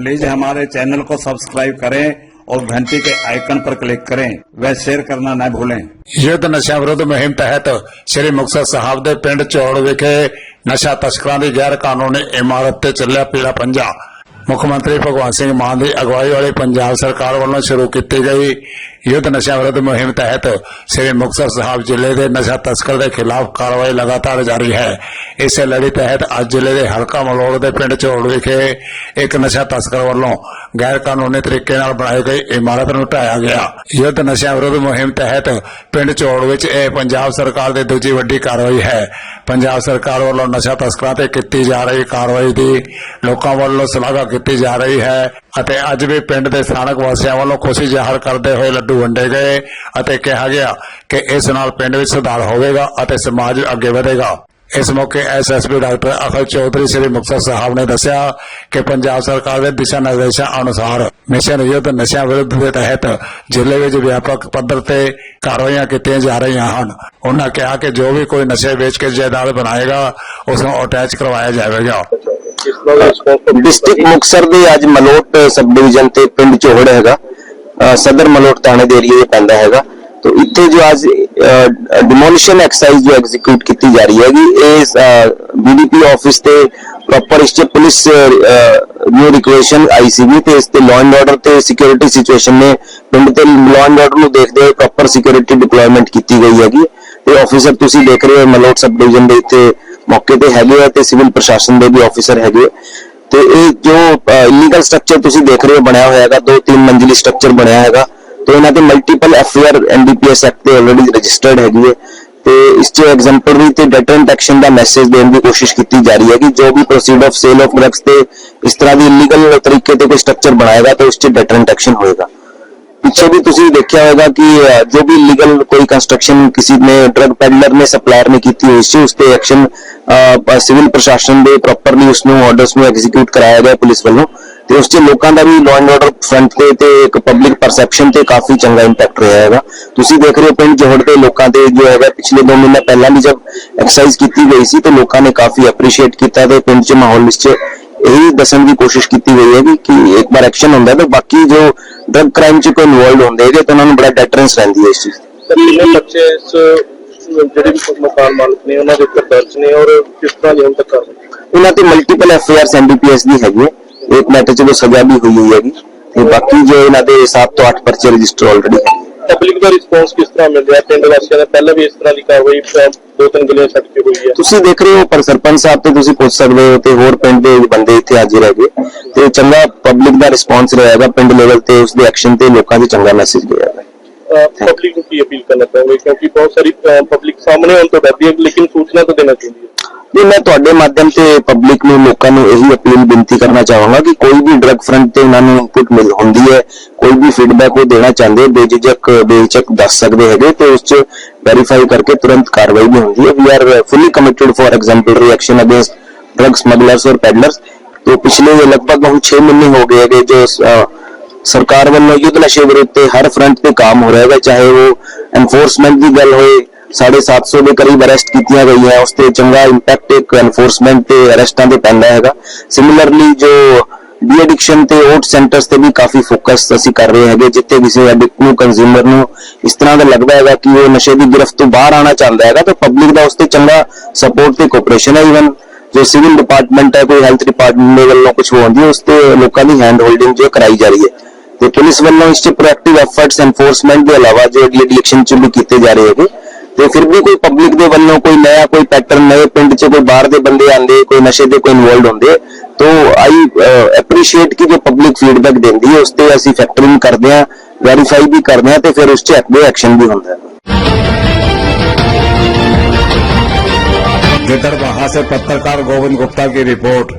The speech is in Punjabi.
प्लीज हमारे चैनल को सब्सक्राइब करें और घंटी के आइकन पर क्लिक करें व शेयर करना न भूलें ਯੁੱਧ ਨਸ਼ਾ ਵਿਰੁੱਧ ਮੁਹਿੰਮ ਤਹਿਤ ਸ੍ਰੀ ਮੁਕਤਸਰ ਸਾਹਿਬ ਦੇ ਪਿੰਡ ਚੌੜ ਵਿਖੇ ਨਸ਼ਾ ਤਸਕਰਾਂ ਦੀ ਗੈਰ ਕਾਨੂੰਨੀ ਇਮਾਰਤ ਤੇ ਚੱਲਿਆ ਪੀਲਾ ਪੰਜਾ ਮੁੱਖ ਮੰਤਰੀ ਭਗਵੰਤ ਸਿੰਘ ਮਾਨ ਦੀ ਅਗਵਾਈ ਵਾਲੀ ਪੰਜਾਬ ਸਰਕਾਰ ਵੱਲੋਂ ਸ਼ੁਰੂ ਕੀਤੀ ਗਈ ਯੁੱਧ ਨਸ਼ਾ ਵਿਰੁੱਧ ਮੁਹਿੰਮ ਤਹਿਤ ਸ੍ਰੀ ਮੁਕਤਸਰ ਸਾਹਿਬ ਜ਼ਿਲ੍ਹੇ ਦੇ ਨਸ਼ਾ ਤਸਕਰ ਦੇ ਖਿਲਾਫ ਕਾਰਵਾਈ ਲਗਾਤਾਰ ਜਾਰੀ ਹੈ। ਇਸੇ ਲੜੀ ਤਹਿਤ ਅੱਜ ਜ਼ਿਲ੍ਹੇ ਦੇ ਹਲਕਾ ਮਲੋੜ ਦੇ ਪਿੰਡ ਚੌੜ ਵਿਖੇ ਇੱਕ ਨਸ਼ਾ ਤਸਕਰ ਵੱਲੋਂ ਗੈਰ ਕਾਨੂੰਨੀ ਤਰੀਕੇ ਨਾਲ ਬਣਾਈ ਗਈ ਇਮਾਰਤ ਨੂੰ ਢਾਇਆ ਗਿਆ। ਯੁੱਧ ਨਸ਼ਾ ਵਿਰੁੱਧ ਮੁਹਿੰਮ ਤਹਿਤ ਪਿੰਡ ਚੌੜ ਵਿੱਚ ਇਹ ਪੰਜਾਬ ਸਰਕਾਰ ਦੀ ਦੂਜੀ ਵੱਡੀ ਕਾਰਵਾਈ ਹੈ। ਪੰਜਾਬ ਸਰਕਾਰ ਵੱਲੋਂ ਨਸ਼ਾ ਤਸਕਰਾਂ ਤੇ ਕੀਤੀ ਜਾ ਰਹੀ ਕਾਰਵਾਈ ਦੀ ਲੋਕਾਂ ਵੱਲੋਂ ਸ਼ਲਾਘਾ ਕੀਤੀ ਜਾ ਰਹੀ ਹੈ। ਅਤੇ ਅੱਜ ਵੀ ਪਿੰਡ ਦੇ ਸਥਾਨਕ ਵਾਸੀਆਂ ਵੱਲੋਂ ਖੁਸ਼ੀ ਜ਼ਾਹਰ ਕਰਦੇ ਹੋਏ ਲੱਡੂ ਵੰਡੇ ਗਏ ਅਤੇ ਕਿਹਾ ਗਿਆ ਕਿ ਇਸ ਨਾਲ ਪਿੰਡ ਵਿੱਚ ਸੁਧਾਰ ਹੋਵੇਗਾ ਅਤੇ ਸਮਾਜ ਅੱਗੇ ਵਧੇਗਾ। ਇਸ ਮੌਕੇ ਐਸਐਸਪੀ ਡਾਕਟਰ ਅਖਲ ਚੌਧਰੀ ਸ੍ਰੀ ਮੁਕਤਸਰ ਸਾਹਿਬ ਨੇ ਦੱਸਿਆ ਕਿ ਪੰਜਾਬ ਸਰਕਾਰ ਦੇ ਦਿਸ਼ਾ ਨਿਰਦੇਸ਼ਾਂ ਅਨੁਸਾਰ ਮਿਸ਼ਨ ਯੁੱਧ ਨਸ਼ਿਆਂ ਵਿਰੁੱਧ ਦੇ ਤਹਿਤ ਜ਼ਿਲ੍ਹੇ ਵਿੱਚ ਵਿਆਪਕ ਪੱਧਰ ਤੇ ਕਾਰਵਾਈਆਂ ਕੀਤੀਆਂ ਜਾ ਰਹੀਆਂ ਹਨ। ਉਹਨਾਂ ਕਿਹਾ ਕਿ ਜੋ ਵੀ ਕੋਈ ਨਸ਼ੇ ਵੇਚ ਕੇ ਜਾਇਦਾਦ ਬਣਾਏਗਾ, ਉਸ ਨੂੰ ਅਟੈਚ ਕਰਵਾਇਆ ਜਾਵੇਗਾ। ਡਿਸਟ੍ਰਿਕਟ ਮੁਕਤਸਰ ਦੇ ਅੱਜ ਮਲੋਟ ਸਬ ਡਿਵੀਜ਼ਨ ਤੇ ਪਿੰਡ ਚੋਹੜ ਹੈਗਾ। ਸਦਰ ਮਲੋਟ ਥਾਣੇ ਦੇ ਏਰੀਏ ਪੈਂਦਾ ਹੈਗਾ। ਤੋ ਇੱਥੇ ਜੋ ਅੱਜ ਡਿਮੋਲੀਸ਼ਨ ਐਕਸਰਸਾਈਜ਼ ਜੋ ਐਗਜ਼ੀਕਿਊਟ ਕੀਤੀ ਜਾ ਰਹੀ ਹੈਗੀ, ਇਹ ਬੀਡੀਪੀ ਆਫਿਸ ਤੇ ਪ੍ਰੋਪਰ ਇਸ 'ਚ ਪੁਲਿਸ ਨਿਊ ਰਿਕੁਏਸ਼ਨ ਆਈਸੀਬੀ ਤੇ ਇਸ ਤੇ ਲਾਅ ਐਂਡ ਆਰਡਰ ਤੇ ਸਿਕਿਉਰਿਟੀ ਸਿਚੁਏਸ਼ਨ ਨੇ ਪਿੰਡ ਤੇ ਲਾਅ ਐਂਡ ਆਰਡਰ ਨੂੰ ਦੇਖਦੇ ਹੋਏ ਪ੍ਰੋਪਰ ਸਿਕਿਉਰਿਟੀ ਡਿਪਲੋਇਮੈਂਟ ਕੀਤੀ ਗਈ ਹੈਗੀ। ਤੇ ਆਫੀਸਰ ਤੁਸੀਂ ਦੇਖ ਰਹੇ ਹੋ ਮਲੋਟ ਸਬ ਡਿਵੀਜ਼ਨ ਦੇ ਇੱਥੇ ਮੌਕੇ ਤੇ ਹੈਗੇ ਆ ਤੇ ਸਿਵਲ ਪ੍ਰਸ਼ਾਸਨ ਦੇ ਵੀ ਆਫੀਸਰ ਹੈਗੇ ਤੇ ਇਹ ਜੋ ਇਲੀਗਲ ਸਟਰਕਚਰ ਤੁਸੀਂ ਦੇਖ ਰਹੇ ਹੋ ਬਣਿਆ ਹੋਇਆ ਹੈਗਾ, ਦੋ ਤਿੰਨ ਮੰਜ਼ਿਲੀ ਸਟਰਕਚਰ ਬਣਿਆ ਹੈਗਾ, ਤੇ ਇਹਨਾਂ ਤੇ ਮਲਟੀਪਲ ਐਫਆਈਆਰ ਐਨਡੀਪੀਐਸ ਐਕਟ ਤੇ ਆਲਰੇਡੀ ਰਜਿਸਟਰਡ ਹੈਗੀ ਹੈ। ਤੇ ਇਸ ਚ ਐਗਜ਼ੈਂਪਲਰੀ ਤੇ ਡੈਟਰੈਂਟ ਐਕਸ਼ਨ ਦਾ ਮੈਸੇਜ ਦੇਣ ਦੀ ਕੋਸ਼ਿਸ਼ ਕੀਤੀ ਜਾ ਰਹੀ ਹੈ ਕਿ ਜੋ ਵੀ proceed of sale of drugs ਤੇ ਇਸ ਤਰ੍ਹਾਂ ਦੀ ਇਲੀਗਲ ਤਰੀਕੇ ਤੇ ਕੋਈ ਸਟਰਕਚਰ ਬਣਾਏਗਾ, ਤਾਂ ਉਸ ਚ ਡੈਟਰੈਂਟ ਐਕਸ਼ਨ ਹੋਏਗਾ। ਪਿੱਛੇ ਵੀ ਤੁਸੀਂ ਦੇਖਿਆ ਹੋਵੇਗਾ ਕਿ ਜੋ ਵੀ ਲੀਗਲ ਕੋਈ ਕੰਸਟਰਕਸ਼ਨ ਕਿਸੇ ਨੇ ਡਰਗ ਪੈਡਲਰ ਨੇ ਸਪਲਾਇਰ ਨੇ ਕੀਤੀ ਹੋਈ ਸੀ, ਉਸ ਤੇ ਐਕਸ਼ਨ ਸਿਵਲ ਪ੍ਰਸ਼ਾਸਨ ਦੇ ਪ੍ਰੋਪਰਲੀ ਉਸ ਨੂੰ ਆਰਡਰਸ ਨੂੰ ਐਗਜ਼ੀਕਿਊਟ ਕਰਾਇਆ ਗਿਆ ਪੁਲਿਸ ਵੱਲੋਂ ਤੇ ਉਸ 'ਚ ਲੋਕਾਂ ਦਾ ਵੀ ਲਾਅ ਐਂਡ ਆਰਡਰ ਫਰੰਟ ਤੇ ਤੇ ਇੱਕ ਪਬਲਿਕ ਪਰਸੈਪਸ਼ਨ ਤੇ ਕਾਫੀ ਚੰਗਾ ਇੰਪੈਕਟ ਰਿਹਾ ਹੈਗਾ। ਤੁਸੀਂ ਦੇਖ ਰਹੇ ਹੋ ਪਿੰਡ ਜੋਹੜ ਦੇ ਲੋਕਾਂ ਤੇ ਜੋ ਹੈਗਾ, ਪਿਛਲੇ 2 ਮਹੀਨੇ ਪਹਿਲਾਂ ਵੀ ਜਦ ਐਕਸਰਸਾਈਜ਼ ਕੀਤੀ ਗਈ ਸੀ ਤੇ ਲੋਕਾਂ ਨੇ ਕਾਫੀ ਅਪਰੀਸ਼ੀਏਟ ਕੀਤਾ ਤੇ ਪਿੰਡ 'ਚ ਮਾਹੌਲ ਵਿੱਚ ਇਹੀ ਦੱਸਣ ਦੀ ਕੋਸ਼ਿਸ਼ ਕੀਤੀ ਗਈ ਹੈ ਕਿ ਇੱਕ ਵਾਰ ਐਕਸ਼ਨ ਹੁੰਦਾ ਤਾਂ ਬਾਕੀ ਜੋ ਡਰਗ ਕ੍ਰਾਈਮ 'ਚ ਕੋਈ ਇਨਵੋਲਡ ਹੁੰਦੇ ਹੈਗੇ ਤਾਂ ਉਹਨਾਂ ਨੂੰ ਬੜਾ ਡੈਟਰੈਂਸ ਰਹਿੰਦੀ ਹੈ ਇਸ ਚੀਜ਼ ਕਿੰਨੇ ਬੱਚੇ ਇਸ ਜਿਹੜੇ ਵੀ ਮਕਾਨ ਮਾਲਕ ਨੇ ਉਹਨਾਂ ਦੇ ਉੱਪਰ ਦਰਜ ਨੇ ਔਰ ਕਿਸ ਤਰ੍ਹਾਂ ਦੀ ਹੁਣ ਤੱਕ ਉਹਨਾਂ ਤੇ ਮਲਟੀਪਲ ਐਫਆਈਆਰਸ ਐਨਡੀਪੀਐਸ ਦੀ ਹੈਗੀ ਹੈ ਇੱਕ ਮੈਟਰ 'ਚ ਤਾਂ ਸਜ਼ਾ ਵੀ ਹੋਈ ਹੋਈ ਹੈਗੀ। ਤੇ ਬਾਕੀ ਜੋ ਇਹਨਾਂ ਦੇ 7 ਤੋਂ 8 ਪਰਚੇ ਰਜਿਸਟਰ ਆਲਰੇਡੀ ਹੈ ਪਬਲਿਕ ਦਾ ਰਿਸਪੌਂਸ ਕਿਸ ਤਰ੍ਹਾਂ ਮਿਲ ਰਿਹਾ? ਪਿੰਡ ਵਾਸੀਆਂ ਦਾ ਪਹਿਲਾਂ ਵੀ ਇਸ ਤਰ੍ਹਾਂ ਦੀ ਕਾਰਵਾਈ ਦੋ ਤਿੰਨ ਗਲੀਆਂ ਛੱਡ ਕੇ ਹੋਈ ਹੈ। ਤੁਸੀਂ ਦੇਖ ਰਹੇ ਹੋ ਪਰ ਸਰਪੰਚ ਸਾਹਿਬ ਤੇ ਤੁਸੀਂ ਪੁੱਛ ਸਕਦੇ ਹੋ ਤੇ ਹੋਰ ਪਿੰਡ ਦੇ ਬੰਦੇ ਇੱਥੇ ਹਾਜ਼ਰ ਗਏ ਤੇ ਚੰਗਾ ਪਬਲਿਕ ਦਾ ਰਿਸਪੌਂਸ ਰਿਹਾ ਹੈਗਾ, ਪਿੰਡ ਲੈਵਲ ਤੇ ਉਸ ਦੇ ਐਕਸ਼ਨ ਤੇ ਲੋਕਾਂ ਦੇ ਚੰਗਾ ਮੈਸੇਜ ਗਿਆ ਹੈ। ਪਬਲਿਕ ਨੂੰ ਕੀ ਅਪੀਲ ਕਰਨਾ ਚਾਹੁੰਦੇ ਕਿਉਂਕਿ ਬਹੁਤ ਸਾਰੀ ਪਬਲਿਕ ਸਾਹਮਣੇ ਆਉਣ ਤੋਂ ਡਰਦੀ ਹੈ, ਲੇਕਿਨ ਸੂਚਨਾ ਤਾਂ ਦੇਣਾ ਚਾਹੀਦੀ ਹੈ। ਜੀ ਮੈਂ ਤੁਹਾਡੇ ਮਾਧਿਅਮ ਤੇ ਪਬਲਿਕ ਨੂੰ, ਲੋਕਾਂ ਨੂੰ ਇਹੀ ਅਪੀਲ ਬੇਨਤੀ ਕਰਨਾ ਚਾਹਾਂਗਾ ਕਿ ਕੋਈ ਵੀ ਡਰਗ ਫਰੰਟ ਤੇ ਉਹਨਾਂ ਨੂੰ ਇਨਪੁਟ ਮਿਲ ਹੁੰਦੀ ਹੈ, ਕੋਈ ਵੀ ਫੀਡਬੈਕ ਉਹ ਦੇਣਾ ਚਾਹੁੰਦੇ, ਬੇਝਿਜਕ ਬੇਝਿਜਕ ਦੱਸ ਸਕਦੇ ਹੈਗੇ ਤੇ ਉਸ 'ਚ ਵੈਰੀਫਾਈ ਕਰਕੇ ਤੁਰੰਤ ਕਾਰਵਾਈ ਵੀ ਹੁੰਦੀ ਹੈ। We are fully committed for example reaction against drug smugglers ਔਰ ਪੈਡਲਰਸ तो पिछले लगभग हम छह महीने हो गए जो ਸਰਕਾਰ ਵੱਲੋਂ ਯੁੱਧ ਨਸ਼ੇ ਵਿਰੁੱਧ ਤੇ ਹਰ ਫਰੰਟ ਤੇ ਕੰਮ ਹੋ ਰਿਹਾ ਹੈ ਚਾਹੇ ਉਹ ਐਨਫੋਰਸਮੈਂਟ ਦੀ ਗੱਲ ਹੋਏ 750 ਦੇ ਕਰੀਬ ਅਰੈਸਟ ਕੀਤੀਆਂ ਗਈਆਂ, ਉਸ ਤੇ ਚੰਗਾ ਇੰਪੈਕਟ ਇੱਕ ਐਨਫੋਰਸਮੈਂਟ ਤੇ ਅਰੈਸਟਾਂ ਤੇ ਪੈਂਦਾ ਹੈਗਾ। ਸਿਮਿਲਰਲੀ ਜੋ ਡੀ ਐਡਿਕਸ਼ਨ ਤੇ ਓਟ ਸੈਂਟਰਸ ਤੇ ਵੀ ਕਾਫੀ ਫੋਕਸ ਅਸੀਂ ਕਰ ਰਹੇ ਹੈਗੇ, ਜਿੱਥੇ ਕਿਸੇ ਐਡਿਕਟ ਨੂੰ ਕੰਜ਼ਿਊਮਰ ਨੂੰ ਇਸ ਤਰ੍ਹਾਂ ਦਾ ਲੱਗਦਾ ਹੈਗਾ ਕਿ ਉਹ ਨਸ਼ੇ ਦੀ ਗ੍ਰਿਫਤ ਤੋਂ ਬਾਹਰ ਆਣਾ ਚਾਹੁੰਦਾ ਹੈਗਾ, ਤਾਂ ਪਬਲਿਕ ਦਾ ਉਸ ਤੇ ਚੰਗਾ ਸਪੋਰਟ ਤੇ ਕੋਆਪਰੇਸ਼ਨ ਹੈ ਇਵਨ ਜੋ ਸਿਵਲ ਡਿਪਾਰਟਮੈਂਟ ਹੈ, ਕੋਈ ਹੈਲਥ ਡਿਪਾਰਟਮੈਂਟ ਦੇ ਵੱਲੋਂ ਕੁਝ ਹੁੰਦੀ ਹੈ, ਉਸ ਤੇ ਲੋਕਾਂ ਦੀ ਹੈਂਡ ਹੋਲਡਿੰਗ ਜੋ ਕਰਾਈ ਜਾ ਰਹੀ ਹੈ। ਤੇ ਪੁਲਿਸ ਵੱਲੋਂ ਇਸ 'ਚ ਪ੍ਰੋਐਕਟਿਵ ਐਫਰਟਸ ਐਨਫੋਰਸਮੈਂਟ ਦੇ ਇਲਾਵਾ ਜੋ ਅਗਲੇ ਇਲੈਕਸ਼ਨ 'ਚ ਵੀ ਕੀਤੇ ਜਾ ਰਹੇ ਹੈਗੇ ਤੇ ਫਿਰ ਵੀ ਕੋਈ ਪਬਲਿਕ ਦੇ ਵੱਲੋਂ ਕੋਈ ਨਵਾਂ ਕੋਈ ਪੈਟਰਨ ਨਵੇਂ ਪਿੰਡ 'ਚ ਕੋਈ ਬਾਹਰ ਦੇ ਬੰਦੇ ਆਂਦੇ ਕੋਈ ਨਸ਼ੇ ਦੇ ਕੋਈ ਇਨਵੋਲਡ ਹੁੰਦੇ ਤੋ ਆਈ ਐਪਰੀਸ਼ੀਏਟ ਕਿ ਜੋ ਪਬਲਿਕ ਫੀਡਬੈਕ ਦਿੰਦੀ ਹੈ ਉਸ ਤੇ ਅਸੀਂ ਫੈਕਟਰਿੰਗ ਕਰਦੇ ਆ ਵੈਰੀਫਾਈ ਵੀ ਕਰਦੇ ਆ ਤੇ ਫਿਰ ਉਸ 'ਚ ਐਕਟਿਵ ਐਕਸ਼ਨ ਵੀ ਹੁੰਦਾ ਹੈ विदर्भ से पत्रकार गोविंद गुप्ता की रिपोर्ट